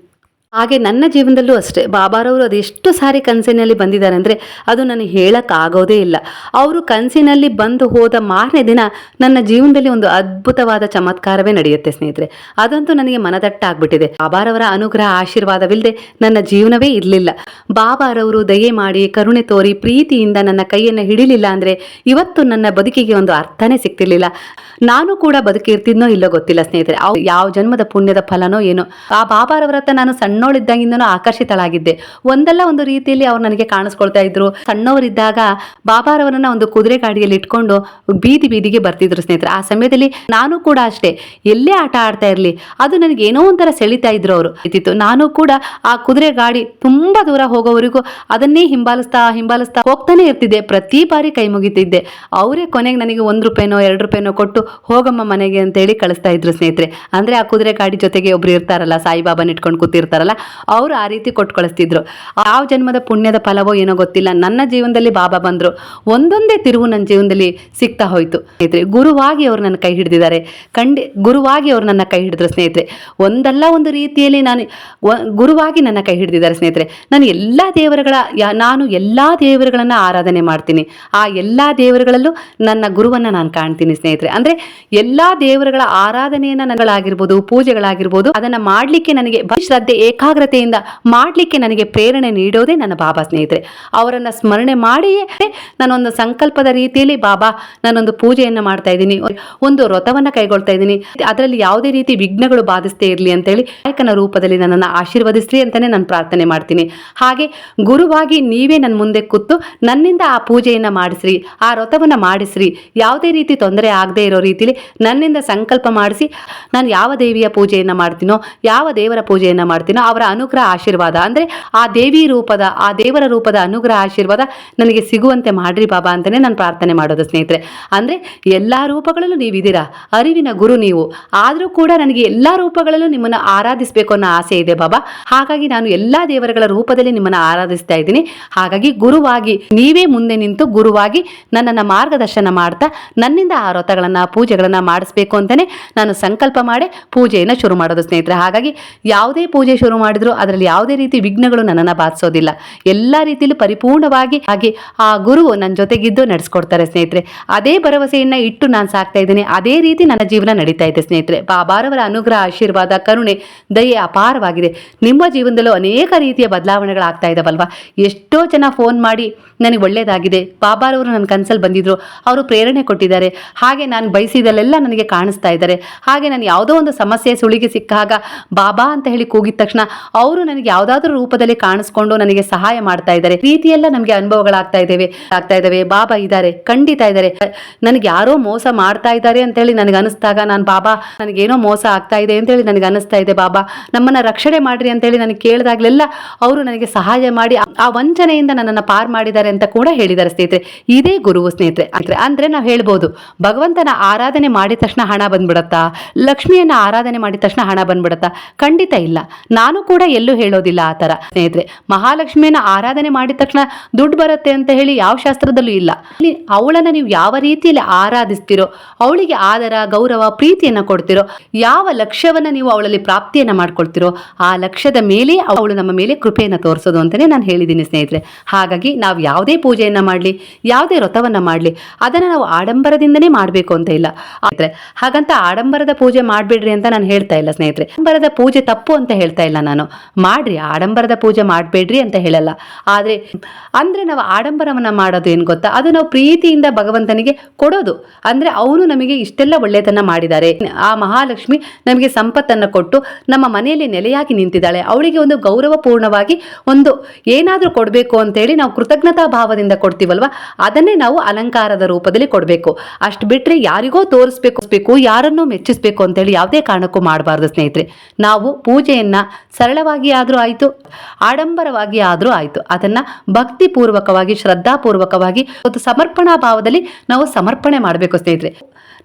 A: ಹಾಗೆ ನನ್ನ ಜೀವನದಲ್ಲೂ ಅಷ್ಟೇ. ಬಾಬಾರವರು ಅದೆಷ್ಟು ಸಾರಿ ಕನಸಿನಲ್ಲಿ ಬಂದಿದ್ದಾರೆ ಅಂದರೆ ಅದು ನನಗೆ ಹೇಳೋಕ್ಕಾಗೋದೇ ಇಲ್ಲ. ಅವರು ಕನಸಿನಲ್ಲಿ ಬಂದು ಹೋದ ಮಾರನೇ ದಿನ ನನ್ನ ಜೀವನದಲ್ಲಿ ಒಂದು ಅದ್ಭುತವಾದ ಚಮತ್ಕಾರವೇ ನಡೆಯುತ್ತೆ ಸ್ನೇಹಿತರೆ. ಅದಂತೂ ನನಗೆ ಮನದಟ್ಟಾಗ್ಬಿಟ್ಟಿದೆ. ಬಾಬಾರವರ ಅನುಗ್ರಹ ಆಶೀರ್ವಾದವಿಲ್ಲದೆ ನನ್ನ ಜೀವನವೇ ಇರಲಿಲ್ಲ. ಬಾಬಾರವರು ದಯೆ ಮಾಡಿ, ಕರುಣೆ ತೋರಿ, ಪ್ರೀತಿಯಿಂದ ನನ್ನ ಕೈಯನ್ನು ಹಿಡಿಲಿಲ್ಲ ಅಂದರೆ ಇವತ್ತು ನನ್ನ ಬದುಕಿಗೆ ಒಂದು ಅರ್ಥನೇ ಸಿಗ್ತಿರ್ಲಿಲ್ಲ. ನಾನು ಕೂಡ ಬದುಕಿರ್ತಿದ್ನೋ ಇಲ್ಲೋ ಗೊತ್ತಿಲ್ಲ ಸ್ನೇಹಿತರೆ. ಯಾವ ಜನ್ಮದ ಪುಣ್ಯದ ಫಲನೋ ಏನೋ. ಆ ಬಾಬಾರವರ ಹತ್ರ ನಾನು ಸಣ್ಣವಳಿದ್ದಾಗಿಂದನೂ ಆಕರ್ಷಿತಳಾಗಿದ್ದೆ. ಒಂದಲ್ಲ ಒಂದು ರೀತಿಯಲ್ಲಿ ಅವ್ರು ನನಗೆ ಕಾಣಿಸ್ಕೊಳ್ತಾ ಇದ್ರು. ಸಣ್ಣವರಿದ್ದಾಗ ಬಾಬಾರವರನ್ನ ಒಂದು ಕುದುರೆ ಗಾಡಿಯಲ್ಲಿ ಇಟ್ಕೊಂಡು ಬೀದಿ ಬೀದಿಗೆ ಬರ್ತಿದ್ರು ಸ್ನೇಹಿತರೆ. ಆ ಸಮಯದಲ್ಲಿ ನಾನು ಕೂಡ ಅಷ್ಟೇ. ಎಲ್ಲೇ ಆಟ ಆಡ್ತಾ ಇರಲಿ, ಅದು ನನಗೆ ಏನೋ ಒಂಥರ ಸೆಳಿತಾ ಇದ್ರು ಅವರು. ಇತ್ತಿತ್ತು ನಾನು ಕೂಡ ಆ ಕುದುರೆ ಗಾಡಿ ತುಂಬಾ ದೂರ ಹೋಗೋವರೆಗೂ ಅದನ್ನೇ ಹಿಂಬಾಲಿಸ್ತಾ ಹಿಂಬಾಲಿಸ್ತಾ ಹೋಗ್ತಾನೆ ಇರ್ತಿದ್ದೆ. ಪ್ರತಿ ಬಾರಿ ಕೈ ಮುಗಿತಿದ್ದೆ. ಅವರೇ ಕೊನೆಗೆ ನನಗೆ ಒಂದು ರೂಪಾಯಿನೋ, ಎರಡು ರೂಪಾಯಿನೋ ಕೊಟ್ಟು ಹೋಗಮ್ಮ ಮನೆಗೆ ಅಂತೇಳಿ ಕಳಿಸ್ತಾ ಇದ್ರು ಸ್ನೇಹಿತರೆ. ಅಂದ್ರೆ ಆ ಕುದುರೆ ಗಾಡಿ ಜೊತೆಗೆ ಒಬ್ರು ಇರ್ತಾರಲ್ಲ, ಸಾಯಿಬಾಬಾನ ಇಟ್ಕೊಂಡು ಕೂತಿರ್ತಾರಲ್ಲ ಅವರು ಆ ರೀತಿ ಕೊಟ್ಟು ಕಳಿಸ್ತಿದ್ರು ಯಾವ ಜನ್ಮದ ಪುಣ್ಯದ ಫಲವೋ ಏನೋ ಗೊತ್ತಿಲ್ಲ. ನನ್ನ ಜೀವನದಲ್ಲಿ ಬಾಬಾ ಬಂದ್ರು. ಒಂದೊಂದೇ ತಿರುವು ನನ್ನ ಜೀವನದಲ್ಲಿ ಸಿಗ್ತಾ ಹೋಯ್ತು. ಸ್ನೇಹಿತರೆ, ಗುರುವಾಗಿ ಅವರು ನನ್ನ ಕೈ ಹಿಡಿದಿದ್ದಾರೆ. ಖಂಡಿ, ಗುರುವಾಗಿ ಅವರು ನನ್ನ ಕೈ ಹಿಡಿದ್ರು ಸ್ನೇಹಿತರೆ. ಒಂದಲ್ಲ ಒಂದು ರೀತಿಯಲ್ಲಿ ನಾನು ಗುರುವಾಗಿ ನನ್ನ ಕೈ ಹಿಡಿದಿದ್ದಾರೆ ಸ್ನೇಹಿತರೆ. ನಾನು ಎಲ್ಲ ದೇವರುಗಳ ನಾನು ಎಲ್ಲ ದೇವರುಗಳನ್ನು ಆರಾಧನೆ ಮಾಡ್ತೀನಿ. ಆ ಎಲ್ಲ ದೇವರುಗಳಲ್ಲೂ ನನ್ನ ಗುರುವನ್ನ ನಾನು ಕಾಣ್ತೀನಿ ಸ್ನೇಹಿತರೆ. ಅಂದ್ರೆ ಎಲ್ಲ ದೇವರುಗಳ ಆರಾಧನೆಯನ್ನು ನನಗಳಾಗಿರ್ಬೋದು, ಪೂಜೆಗಳಾಗಿರ್ಬೋದು, ಅದನ್ನ ಮಾಡ್ಲಿಕ್ಕೆ ನನಗೆ ಶ್ರದ್ಧೆ ಶ್ರದ್ಧೆ ಏಕಾಗ್ರತೆಯಿಂದ ಮಾಡಲಿಕ್ಕೆ ನನಗೆ ಪ್ರೇರಣೆ ನೀಡೋದೇ ನನ್ನ ಬಾಬಾ ಸ್ನೇಹಿತರೆ. ಅವರನ್ನು ಸ್ಮರಣೆ ಮಾಡಿಯೇ ನಾನೊಂದು ಸಂಕಲ್ಪದ ರೀತಿಯಲ್ಲಿ ಬಾಬಾ ನಾನೊಂದು ಪೂಜೆಯನ್ನು ಮಾಡ್ತಾ ಇದ್ದೀನಿ. ಒಂದು ವ್ರತವನ್ನು ಕೈಗೊಳ್ತಾ ಇದ್ದೀನಿ. ಅದರಲ್ಲಿ ಯಾವುದೇ ರೀತಿ ವಿಘ್ನಗಳು ಬಾಧಿಸ್ತೇ ಇರಲಿ ಅಂತೇಳಿ ನಾಯಕನ ರೂಪದಲ್ಲಿ ನನ್ನನ್ನು ಆಶೀರ್ವದಿಸ್ರಿ ಅಂತಲೇ ನಾನು ಪ್ರಾರ್ಥನೆ ಮಾಡ್ತೀನಿ. ಹಾಗೆ ಗುರುವಾಗಿ ನೀವೇ ನನ್ನ ಮುಂದೆ ಕೂತು ನನ್ನಿಂದ ಆ ಪೂಜೆಯನ್ನು ಮಾಡಿಸ್ರಿ, ಆ ವ್ರತವನ್ನು ಮಾಡಿಸ್ರಿ. ಯಾವುದೇ ರೀತಿ ತೊಂದರೆ ಆಗದೆ ಇರೋ ರೀತಿಯಲ್ಲಿ ನನ್ನಿಂದ ಸಂಕಲ್ಪ ಮಾಡಿಸಿ ನಾನು ಯಾವ ದೇವಿಯ ಪೂಜೆಯನ್ನು ಮಾಡ್ತೀನೋ, ಯಾವ ದೇವರ ಪೂಜೆಯನ್ನು ಮಾಡ್ತೀನೋ ಅವರ ಅನುಗ್ರಹ ಆಶೀರ್ವಾದ. ಅಂದರೆ ಆ ದೇವಿ ರೂಪದ, ಆ ದೇವರ ರೂಪದ ಅನುಗ್ರಹ ಆಶೀರ್ವಾದ ನನಗೆ ಸಿಗುವಂತೆ ಮಾಡ್ರಿ ಬಾಬಾ ಅಂತಲೇ ನಾನು ಪ್ರಾರ್ಥನೆ ಮಾಡೋದು ಸ್ನೇಹಿತರೆ. ಅಂದರೆ ಎಲ್ಲ ರೂಪಗಳಲ್ಲೂ ನೀವಿದ್ದೀರಾ ಅರಿವಿನ ಗುರು ನೀವು. ಆದರೂ ಕೂಡ ನನಗೆ ಎಲ್ಲ ರೂಪಗಳಲ್ಲೂ ನಿಮ್ಮನ್ನು ಆರಾಧಿಸಬೇಕು ಅನ್ನೋ ಆಸೆ ಇದೆ ಬಾಬಾ. ಹಾಗಾಗಿ ನಾನು ಎಲ್ಲ ದೇವರುಗಳ ರೂಪದಲ್ಲಿ ನಿಮ್ಮನ್ನು ಆರಾಧಿಸ್ತಾ ಇದ್ದೀನಿ. ಹಾಗಾಗಿ ಗುರುವಾಗಿ ನೀವೇ ಮುಂದೆ ನಿಂತು ಗುರುವಾಗಿ ನನ್ನನ್ನು ಮಾರ್ಗದರ್ಶನ ಮಾಡ್ತಾ, ನನ್ನಿಂದ ಆ ವ್ರತಗಳನ್ನ ಪೂಜೆಗಳನ್ನ ಮಾಡಿಸ್ಬೇಕು ಅಂತಲೇ ನಾನು ಸಂಕಲ್ಪ ಮಾಡಿ ಪೂಜೆಯನ್ನು ಶುರು ಮಾಡೋದು ಸ್ನೇಹಿತರೆ. ಹಾಗಾಗಿ ಯಾವುದೇ ಪೂಜೆ ಶುರು ಮಾಡಿದ್ರು, ಅದರಲ್ಲಿ ಯಾವುದೇ ರೀತಿ ವಿಘ್ನಗಳು ನನ್ನನ್ನು ಬಾಧಿಸೋದಿಲ್ಲ. ಎಲ್ಲ ರೀತಿಯಲ್ಲೂ ಪರಿಪೂರ್ಣವಾಗಿ ಹಾಗೆ ಆ ಗುರು ನನ್ನ ಜೊತೆಗಿದ್ದು ನಡೆಸ್ಕೊಡ್ತಾರೆ ಸ್ನೇಹಿತರೆ. ಅದೇ ಭರವಸೆಯನ್ನ ಇಟ್ಟು ನಾನು ಸಾಕ್ತಾ ಇದ್ದೇನೆ. ಅದೇ ರೀತಿ ನನ್ನ ಜೀವನ ನಡೀತಾ ಇದೆ ಸ್ನೇಹಿತರೆ. ಬಾಬಾರವರ ಅನುಗ್ರಹ, ಆಶೀರ್ವಾದ, ಕರುಣೆ, ದಯೆ ಅಪಾರವಾಗಿದೆ. ನಿಮ್ಮ ಜೀವನದಲ್ಲೂ ಅನೇಕ ರೀತಿಯ ಬದಲಾವಣೆಗಳಾಗ್ತಾ ಇದಾವಲ್ವಾ? ಎಷ್ಟೋ ಜನ ಫೋನ್ ಮಾಡಿ ನನಗೆ ಒಳ್ಳೇದಾಗಿದೆ. ಬಾಬಾರವರು ನನ್ನ ಕನಸಲ್ಲಿ ಬಂದಿದ್ರು. ಅವರು ಪ್ರೇರಣೆ ಕೊಟ್ಟಿದ್ದಾರೆ. ಹಾಗೆ ನಾನು ಬಯಸಿದಲ್ಲೆಲ್ಲ ನನಗೆ ಕಾಣಿಸ್ತಾ ಇದ್ದಾರೆ. ಹಾಗೆ ನಾನು ಯಾವುದೋ ಒಂದು ಸಮಸ್ಯೆ ಸುಳಿಗೆ ಸಿಕ್ಕಾಗ ಬಾಬಾ ಅಂತ ಹೇಳಿ ಕೂಗಿದ ತಕ್ಷಣ ಅವರು ನನಗೆ ಯಾವ್ದಾದ್ರು ರೂಪದಲ್ಲಿ ಕಾಣಿಸ್ಕೊಂಡು ನನಗೆ ಸಹಾಯ ಮಾಡ್ತಾ ಇದ್ದಾರೆ. ರೀತಿಯೆಲ್ಲ ನಮಗೆ ಅನುಭವಗಳಾಗ್ತಾ ಇದ್ದೇವೆ. ಆಗ್ತಾ ಇದ್ದಾವೆ. ಬಾಬಾ ಇದ್ದಾರೆ. ಖಂಡಿತ ಇದ್ದಾರೆ. ನನಗೆ ಯಾರೋ ಮೋಸ ಮಾಡ್ತಾ ಇದ್ದಾರೆ ಅಂತೇಳಿ ನನಗೆ ಅನಿಸ್ದಾಗ ನಾನು, ಬಾಬಾ, ನನಗೇನೋ ಮೋಸ ಆಗ್ತಾ ಇದೆ ಅಂತೇಳಿ ನನಗೆ ಅನಿಸ್ತಾ ಇದೆ, ಬಾಬಾ, ನಮ್ಮನ್ನ ರಕ್ಷಣೆ ಮಾಡ್ರಿ ಅಂತೇಳಿ ನನಗೆ ಕೇಳಿದಾಗಲೆಲ್ಲ ಅವರು ನನಗೆ ಸಹಾಯ ಮಾಡಿ ಆ- ಆ ವಂಚನೆಯಿಂದ ನನ್ನನ್ನು ಪಾರ್ ಮಾಡಿದ್ದಾರೆ ಅಂತ ಕೂಡ ಹೇಳಿದ್ದಾರೆ ಸ್ನೇಹಿತರೆ. ಇದೇ ಗುರುವು ಸ್ನೇಹಿತರೆ. ಅಂದ್ರೆ ಅಂದ್ರೆ ನಾವು ಹೇಳ್ಬೋದು, ಭಗವಂತನ ಆರಾಧನೆ ಮಾಡಿದ ತಕ್ಷಣ ಹಣ ಬಂದ್ಬಿಡತ್ತಾ? ಲಕ್ಷ್ಮಿಯನ್ನ ಆರಾಧನೆ ಮಾಡಿದ ತಕ್ಷಣ ಹಣ ಬಂದ್ಬಿಡತ್ತಾ? ಖಂಡಿತ ಇಲ್ಲ. ನಾನು ಕೂಡ ಎಲ್ಲೂ ಹೇಳೋದಿಲ್ಲ ಆ ಥರ. ಸ್ನೇಹಿತರೆ, ಮಹಾಲಕ್ಷ್ಮಿಯನ್ನ ಆರಾಧನೆ ಮಾಡಿದ ತಕ್ಷಣ ದುಡ್ಡು ಬರುತ್ತೆ ಅಂತ ಹೇಳಿ ಯಾವ ಶಾಸ್ತ್ರದಲ್ಲೂ ಇಲ್ಲ. ಇಲ್ಲಿ ಅವಳನ್ನ ನೀವು ಯಾವ ರೀತಿಯಲ್ಲಿ ಆರಾಧಿಸ್ತಿರೋ, ಅವಳಿಗೆ ಆದರ, ಗೌರವ, ಪ್ರೀತಿಯನ್ನ ಕೊಡ್ತಿರೋ, ಯಾವ ಲಕ್ಷ್ಯವನ್ನ ನೀವು ಅವಳಲ್ಲಿ ಪ್ರಾಪ್ತಿಯನ್ನ ಮಾಡ್ಕೊಳ್ತಿರೋ, ಆ ಲಕ್ಷ್ಯದ ಮೇಲೆ ಅವಳು ನಮ್ಮ ಮೇಲೆ ಕೃಪೆಯನ್ನ ತೋರಿಸೋದು ಅಂತಾನೆ ನಾನು ಹೇಳಿದ್ದೀನಿ ಸ್ನೇಹಿತರೆ. ಹಾಗಾಗಿ ನಾವು ಯಾವುದೇ ಪೂಜೆಯನ್ನ ಮಾಡಲಿ, ಯಾವುದೇ ವ್ರತವನ್ನ ಮಾಡಲಿ, ಅದನ್ನ ನಾವು ಆಡಂಬರದಿಂದನೇ ಮಾಡಬೇಕು ಅಂತ ಇಲ್ಲ. ಹಾಗಂತ ಆಡಂಬರದ ಪೂಜೆ ಮಾಡಬೇಡ್ರಿ ಅಂತ ನಾನು ಹೇಳ್ತಾ ಇಲ್ಲ ಸ್ನೇಹಿತರೆ. ಆಡಂಬರದ ಪೂಜೆ ತಪ್ಪು ಅಂತ ಹೇಳ್ತಾ ಇಲ್ಲ ನಾನು, ಮಾಡ್ರಿ, ಆಡಂಬರದ ಪೂಜೆ ಮಾಡಬೇಡ್ರಿ ಅಂತ ಹೇಳಲ್ಲ. ಆದರೆ, ಅಂದ್ರೆ ನಾವು ಆಡಂಬರವನ್ನ ಮಾಡೋದು ಏನು ಗೊತ್ತಾ? ಅದು ನಾವು ಪ್ರೀತಿಯಿಂದ ಭಗವಂತನಿಗೆ ಕೊಡೋದು. ಅಂದ್ರೆ ಅವನು ನಮಗೆ ಇಷ್ಟೆಲ್ಲ ಒಳ್ಳೆಯದನ್ನ ಮಾಡಿದ್ದಾರೆ. ಆ ಮಹಾಲಕ್ಷ್ಮಿ ನಮಗೆ ಸಂಪತ್ತನ್ನ ಕೊಟ್ಟು ನಮ್ಮ ಮನೆಯಲ್ಲಿ ನೆಲೆಯಾಗಿ ನಿಂತಿದ್ದಾಳೆ. ಅವಳಿಗೆ ಒಂದು ಗೌರವಪೂರ್ಣವಾಗಿ ಒಂದು ಏನಾದರೂ ಕೊಡಬೇಕು ಅಂತೇಳಿ ನಾವು ಕೃತಜ್ಞತಾ ಭಾವದಿಂದ ಕೊಡ್ತೀವಲ್ವ? ಅದನ್ನೇ ನಾವು ಅಲಂಕಾರದ ರೂಪದಲ್ಲಿ ಕೊಡಬೇಕು. ಅಷ್ಟು ಬಿಟ್ರೆ ಯಾರಿಗೋ ತೋರಿಸ್ಬೇಕು ಬೇಕು ಯಾರನ್ನೋ ಮೆಚ್ಚಿಸ್ಬೇಕು ಅಂತೇಳಿ ಯಾವುದೇ ಕಾರಣಕ್ಕೂ ಮಾಡಬಾರ್ದು ಸ್ನೇಹಿತರೆ. ನಾವು ಪೂಜೆಯನ್ನ ಸರಳವಾಗಿ ಆದರೂ ಆಯಿತು, ಆಡಂಬರವಾಗಿ ಆದರೂ ಆಯಿತು. ಅದನ್ನು ಭಕ್ತಿಪೂರ್ವಕವಾಗಿ, ಶ್ರದ್ಧಾಪೂರ್ವಕವಾಗಿ ಒಂದು ಸಮರ್ಪಣಾ ಭಾವದಲ್ಲಿ ನಾವು ಸಮರ್ಪಣೆ ಮಾಡಬೇಕು ಸ್ನೇಹಿತರೆ.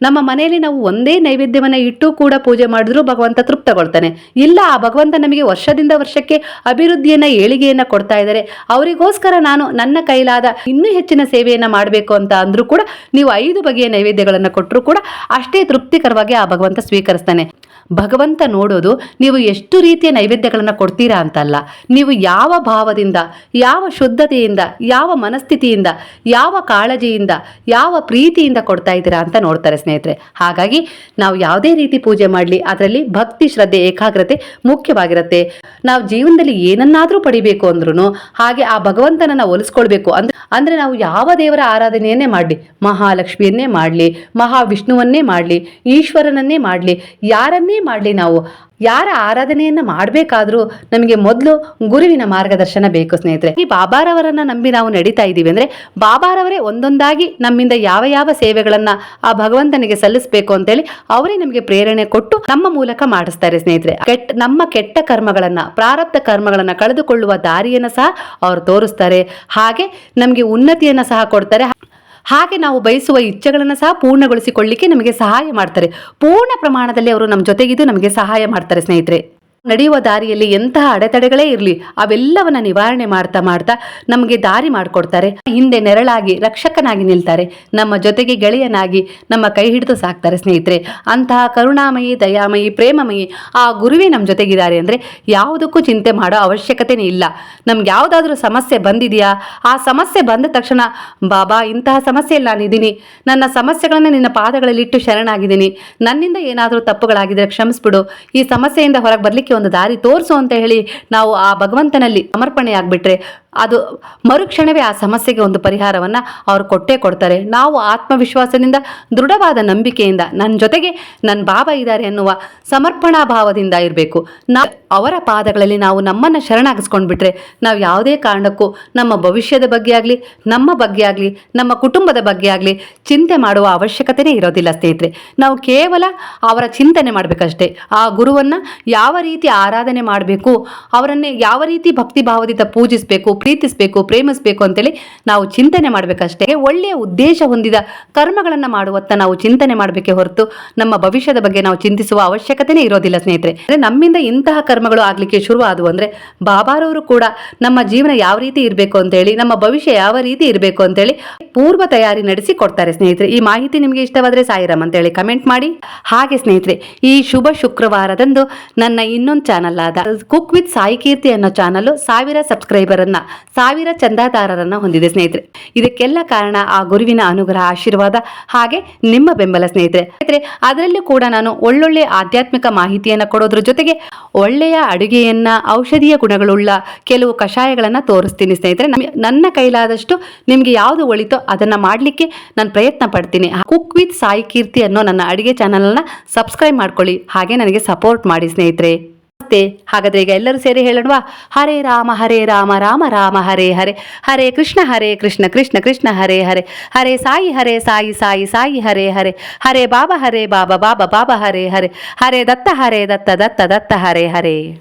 A: ನಮ್ಮ ಮನೆಯಲ್ಲಿ ನಾವು ಒಂದೇ ನೈವೇದ್ಯವನ್ನು ಇಟ್ಟು ಕೂಡ ಪೂಜೆ ಮಾಡಿದ್ರು ಭಗವಂತ ತೃಪ್ತಗೊಳ್ತಾನೆ ಇಲ್ಲ, ಆ ಭಗವಂತ ನಮಗೆ ವರ್ಷದಿಂದ ವರ್ಷಕ್ಕೆ ಅಭಿವೃದ್ಧಿಯನ್ನು, ಏಳಿಗೆಯನ್ನು ಕೊಡ್ತಾ ಇದ್ದಾರೆ. ಅವರಿಗೋಸ್ಕರ ನಾನು ನನ್ನ ಕೈಲಾದ ಇನ್ನೂ ಹೆಚ್ಚಿನ ಸೇವೆಯನ್ನು ಮಾಡಬೇಕು ಅಂತ ಅಂದರೂ ಕೂಡ ನೀವು ಐದು ಬಗೆಯ ನೈವೇದ್ಯಗಳನ್ನು ಕೊಟ್ಟರು ಕೂಡ ಅಷ್ಟೇ ತೃಪ್ತಿಕರವಾಗಿ ಆ ಭಗವಂತ ಸ್ವೀಕರಿಸ್ತಾನೆ. ಭಗವಂತ ನೋಡೋದು ನೀವು ಎಷ್ಟು ರೀತಿಯ ನೈವೇದ್ಯಗಳನ್ನು ಕೊಡ್ತೀರಾ ಅಂತಲ್ಲ. ನೀವು ಯಾವ ಭಾವದಿಂದ, ಯಾವ ಶುದ್ಧತೆಯಿಂದ, ಯಾವ ಮನಸ್ಥಿತಿಯಿಂದ, ಯಾವ ಕಾಳಜಿಯಿಂದ, ಯಾವ ಪ್ರೀತಿಯಿಂದ ಕೊಡ್ತಾ ಇದ್ದೀರಾ ಅಂತ ನೋಡ್ತಾರೆ ಸ್ನೇಹಿತರೆ. ಹಾಗಾಗಿ ನಾವು ಯಾವುದೇ ರೀತಿ ಪೂಜೆ ಮಾಡಲಿ, ಅದರಲ್ಲಿ ಭಕ್ತಿ, ಶ್ರದ್ಧೆ, ಏಕಾಗ್ರತೆ ಮುಖ್ಯವಾಗಿರುತ್ತೆ. ನಾವು ಜೀವನದಲ್ಲಿ ಏನನ್ನಾದರೂ ಪಡಿಬೇಕು ಅಂದ್ರೂ ಹಾಗೆ ಆ ಭಗವಂತನನ್ನ ಒಲಿಸ್ಕೊಳ್ಬೇಕು ಅಂದ್ರೆ ಅಂದರೆ ನಾವು ಯಾವ ದೇವರ ಆರಾಧನೆಯನ್ನೇ ಮಾಡಲಿ, ಮಹಾಲಕ್ಷ್ಮಿಯನ್ನೇ ಮಾಡಲಿ, ಮಹಾವಿಷ್ಣುವನ್ನೇ ಮಾಡಲಿ, ಈಶ್ವರನನ್ನೇ ಮಾಡಲಿ, ಯಾರನ್ನೇ ಮಾಡಲಿ ನಾವು, ಯಾರ ಆರಾಧನೆಯನ್ನ ಮಾಡಬೇಕಾದ್ರೂ ನಮಗೆ ಮೊದಲು ಗುರುವಿನ ಮಾರ್ಗದರ್ಶನ ಬೇಕು ಸ್ನೇಹಿತರೆ. ಈ ಬಾಬಾರವರನ್ನ ನಂಬಿ ನಾವು ನಡೀತಾ ಇದ್ದೀವಿ ಅಂದ್ರೆ, ಬಾಬಾರವರೇ ಒಂದೊಂದಾಗಿ ನಮ್ಮಿಂದ ಯಾವ ಯಾವ ಸೇವೆಗಳನ್ನ ಆ ಭಗವಂತನಿಗೆ ಸಲ್ಲಿಸಬೇಕು ಅಂತೇಳಿ ಅವರೇ ನಮಗೆ ಪ್ರೇರಣೆ ಕೊಟ್ಟು ನಮ್ಮ ಮೂಲಕ ಮಾಡಿಸ್ತಾರೆ ಸ್ನೇಹಿತರೆ. ಕೆಟ್ಟ, ನಮ್ಮ ಕೆಟ್ಟ ಕರ್ಮಗಳನ್ನ, ಪ್ರಾರಬ್ಧ ಕರ್ಮಗಳನ್ನ ಕಳೆದುಕೊಳ್ಳುವ ದಾರಿಯನ್ನ ಸಹ ಅವರು ತೋರಿಸ್ತಾರೆ. ಹಾಗೆ ನಮಗೆ ಉನ್ನತಿಯನ್ನ ಸಹ ಕೊಡ್ತಾರೆ. ಹಾಗೆ ನಾವು ಬಯಸುವ ಇಚ್ಛೆಗಳನ್ನು ಸಹ ಪೂರ್ಣಗೊಳಿಸಿಕೊಳ್ಳಿಕ್ಕೆ ನಮಗೆ ಸಹಾಯ ಮಾಡ್ತಾರೆ. ಪೂರ್ಣ ಪ್ರಮಾಣದಲ್ಲಿ ಅವರು ನಮ್ಮ ಜೊತೆಗಿದ್ದು ನಮಗೆ ಸಹಾಯ ಮಾಡ್ತಾರೆ ಸ್ನೇಹಿತರೆ. ನಡೆಯುವ ದಾರಿಯಲ್ಲಿ ಎಂತಹ ಅಡೆತಡೆಗಳೇ ಇರಲಿ, ಅವೆಲ್ಲವನ್ನ ನಿವಾರಣೆ ಮಾಡ್ತಾ ಮಾಡ್ತಾ ನಮಗೆ ದಾರಿ ಮಾಡಿಕೊಡ್ತಾರೆ. ಹಿಂದೆ ನೆರಳಾಗಿ, ರಕ್ಷಕನಾಗಿ ನಿಲ್ತಾರೆ. ನಮ್ಮ ಜೊತೆಗೆ ಗೆಳೆಯನಾಗಿ ನಮ್ಮ ಕೈ ಹಿಡಿದು ಸಾಕ್ತಾರೆ ಸ್ನೇಹಿತರೆ. ಅಂತಹ ಕರುಣಾಮಯಿ, ದಯಾಮಯಿ, ಪ್ರೇಮಮಯಿ ಆ ಗುರುವೇ ನಮ್ಮ ಜೊತೆಗಿದ್ದಾರೆ ಅಂದರೆ ಯಾವುದಕ್ಕೂ ಚಿಂತೆ ಮಾಡೋ ಅವಶ್ಯಕತೆನೇ ಇಲ್ಲ. ನಮ್ಗೆ ಯಾವುದಾದ್ರೂ ಸಮಸ್ಯೆ ಬಂದಿದೆಯಾ? ಆ ಸಮಸ್ಯೆ ಬಂದ ತಕ್ಷಣ, ಬಾಬಾ, ಇಂತಹ ಸಮಸ್ಯೆಯಲ್ಲಿ ನಾನಿದ್ದೀನಿ ನನ್ನ ಸಮಸ್ಯೆಗಳನ್ನು ನಿನ್ನ ಪಾದಗಳಲ್ಲಿಟ್ಟು ಶರಣಾಗಿದ್ದೀನಿ. ನನ್ನಿಂದ ಏನಾದರೂ ತಪ್ಪುಗಳಾಗಿದ್ದರೆ ಕ್ಷಮಿಸ್ಬಿಡು. ಈ ಸಮಸ್ಯೆಯಿಂದ ಹೊರಗೆ ಬರಲಿಕ್ಕೆ ಒಂದು ದಾರಿ ತೋರಿಸು ಅಂತ ಹೇಳಿ ನಾವು ಆ ಭಗವಂತನಲ್ಲಿ ಸಮರ್ಪಣೆ ಆಗಿಬಿಟ್ರೆ ಅದು ಮರುಕ್ಷಣವೇ ಆ ಸಮಸ್ಯೆಗೆ ಒಂದು ಪರಿಹಾರವನ್ನು ಅವರು ಕೊಟ್ಟೇ ಕೊಡ್ತಾರೆ. ನಾವು ಆತ್ಮವಿಶ್ವಾಸದಿಂದ, ದೃಢವಾದ ನಂಬಿಕೆಯಿಂದ ನನ್ನ ಜೊತೆಗೆ ನನ್ನ ಬಾಬಾ ಇದ್ದಾರೆ ಅನ್ನುವ ಸಮರ್ಪಣಾ ಭಾವದಿಂದ ಇರಬೇಕು. ನಾವು ಅವರ ಪಾದಗಳಲ್ಲಿ ನಾವು ನಮ್ಮನ್ನು ಶರಣಾಗಿಸ್ಕೊಂಡು ಬಿಟ್ರೆ ನಾವು ಯಾವುದೇ ಕಾರಣಕ್ಕೂ ನಮ್ಮ ಭವಿಷ್ಯದ ಬಗ್ಗೆ ಆಗಲಿ, ನಮ್ಮ ಬಗ್ಗೆ ಆಗಲಿ, ನಮ್ಮ ಕುಟುಂಬದ ಬಗ್ಗೆ ಆಗಲಿ ಚಿಂತೆ ಮಾಡುವ ಅವಶ್ಯಕತೆನೇ ಇರೋದಿಲ್ಲ ಸ್ನೇಹಿತರೆ. ನಾವು ಕೇವಲ ಅವರ ಚಿಂತನೆ ಮಾಡಬೇಕಷ್ಟೇ. ಆ ಗುರುವನ್ನು ಯಾವ ರೀತಿ ಆರಾಧನೆ ಮಾಡಬೇಕು, ಅವರನ್ನೇ ಯಾವ ರೀತಿ ಭಕ್ತಿ ಭಾವದಿಂದ ಪೂಜಿಸಬೇಕು, ಪ್ರೀತಿಸಬೇಕು, ಪ್ರೇಮಿಸಬೇಕು ಅಂತೇಳಿ ನಾವು ಚಿಂತನೆ ಮಾಡಬೇಕಷ್ಟೇ. ಒಳ್ಳೆಯ ಉದ್ದೇಶ ಹೊಂದಿದ ಕರ್ಮಗಳನ್ನು ಮಾಡುವತ್ತ ನಾವು ಚಿಂತನೆ ಮಾಡಬೇಕೇ ಹೊರತು ನಮ್ಮ ಭವಿಷ್ಯದ ಬಗ್ಗೆ ನಾವು ಚಿಂತಿಸುವ ಅವಶ್ಯಕತೆನೇ ಇರೋದಿಲ್ಲ ಸ್ನೇಹಿತರೆ. ಅಂದರೆ ನಮ್ಮಿಂದ ಇಂತಹ ಕರ್ಮಗಳು ಆಗಲಿಕ್ಕೆ ಶುರು ಆದವು ಅಂದ್ರೆ ಬಾಬಾರವರು ಕೂಡ ನಮ್ಮ ಜೀವನ ಯಾವ ರೀತಿ ಇರಬೇಕು ಅಂತೇಳಿ, ನಮ್ಮ ಭವಿಷ್ಯ ಯಾವ ರೀತಿ ಇರಬೇಕು ಅಂತೇಳಿ ಪೂರ್ವ ತಯಾರಿ ನಡೆಸಿ ಕೊಡ್ತಾರೆ ಸ್ನೇಹಿತರೆ. ಈ ಮಾಹಿತಿ ನಿಮಗೆ ಇಷ್ಟವಾದರೆ ಸಾಯಿರಾಮ್ ಅಂತೇಳಿ ಕಮೆಂಟ್ ಮಾಡಿ. ಹಾಗೆ ಸ್ನೇಹಿತರೆ, ಈ ಶುಭ ಶುಕ್ರವಾರದಂದು ನನ್ನ ಇನ್ನೊಂದು ಚಾನಲ್ ಆದ ಕುಕ್ ವಿತ್ ಸಾಯಿ ಕೀರ್ತಿ ಅನ್ನೋ ಚಾನಲ್ ಸಾವಿರ ಸಬ್ಸ್ಕ್ರೈಬರ್ ಅನ್ನ ಸಾವಿರ ಚಂದಾದಾರರನ್ನ ಹೊಂದಿದೆ ಸ್ನೇಹಿತರೆ. ಇದಕ್ಕೆಲ್ಲ ಕಾರಣ ಆ ಗುರುವಿನ ಅನುಗ್ರಹ, ಆಶೀರ್ವಾದ ಹಾಗೆ ನಿಮ್ಮ ಬೆಂಬಲ ಸ್ನೇಹಿತರೆ. ಸ್ನೇಹಿತರೆ, ಅದರಲ್ಲೂ ಕೂಡ ನಾನು ಒಳ್ಳೊಳ್ಳೆ ಆಧ್ಯಾತ್ಮಿಕ ಮಾಹಿತಿಯನ್ನ ಕೊಡೋದ್ರ ಜೊತೆಗೆ ಒಳ್ಳೆಯ ಅಡುಗೆಯನ್ನ, ಔಷಧೀಯ ಗುಣಗಳುಳ್ಳ ಕೆಲವು ಕಷಾಯಗಳನ್ನ ತೋರಿಸ್ತೀನಿ ಸ್ನೇಹಿತರೆ. ನನ್ನ ಕೈಲಾದಷ್ಟು ನಿಮ್ಗೆ ಯಾವುದು ಒಳಿತೋ ಅದನ್ನ ಮಾಡ್ಲಿಕ್ಕೆ ನಾನು ಪ್ರಯತ್ನ ಪಡ್ತೀನಿ. ಕುಕ್ ವಿತ್ ಸಾಯಿ ಕೀರ್ತಿ ಅನ್ನೋ ನನ್ನ ಅಡುಗೆ ಚಾನಲ್ನ ಸಬ್ಸ್ಕ್ರೈಬ್ ಮಾಡ್ಕೊಳ್ಳಿ. ಹಾಗೆ ನನಗೆ ಸಪೋರ್ಟ್ ಮಾಡಿ ಸ್ನೇಹಿತರೆ. ನಮಸ್ತೆ ಹಾಗಾದ್ರೆ ಈಗ ಎಲ್ಲರೂ ಸೇರಿ ಹೇಳೋಣವಾ? ಹರೇ ರಾಮ ಹರೇ ರಾಮ ರಾಮ ರಾಮ, ಹರೇ ಹರೇ. ಹರೇ ಕೃಷ್ಣ ಹರೇ ಕೃಷ್ಣ ಕೃಷ್ಣ ಕೃಷ್ಣ, ಹರೇ ಹರೇ. ಹರೇ ಸಾಯಿ ಹರೇ ಸಾಯಿ ಸಾಯಿ ಸಾಯಿ, ಹರೇ ಹರೇ. ಹರೇ ಬಾಬಾ ಹರೇ ಬಾಬಾ ಬಾಬಾ ಬಾಬಾ, ಹರೇ ಹರೇ. ಹರೇ ದತ್ತ ಹರೇ ದತ್ತ ದತ್ತ ದತ್ತ, ಹರೇ ಹರೇ.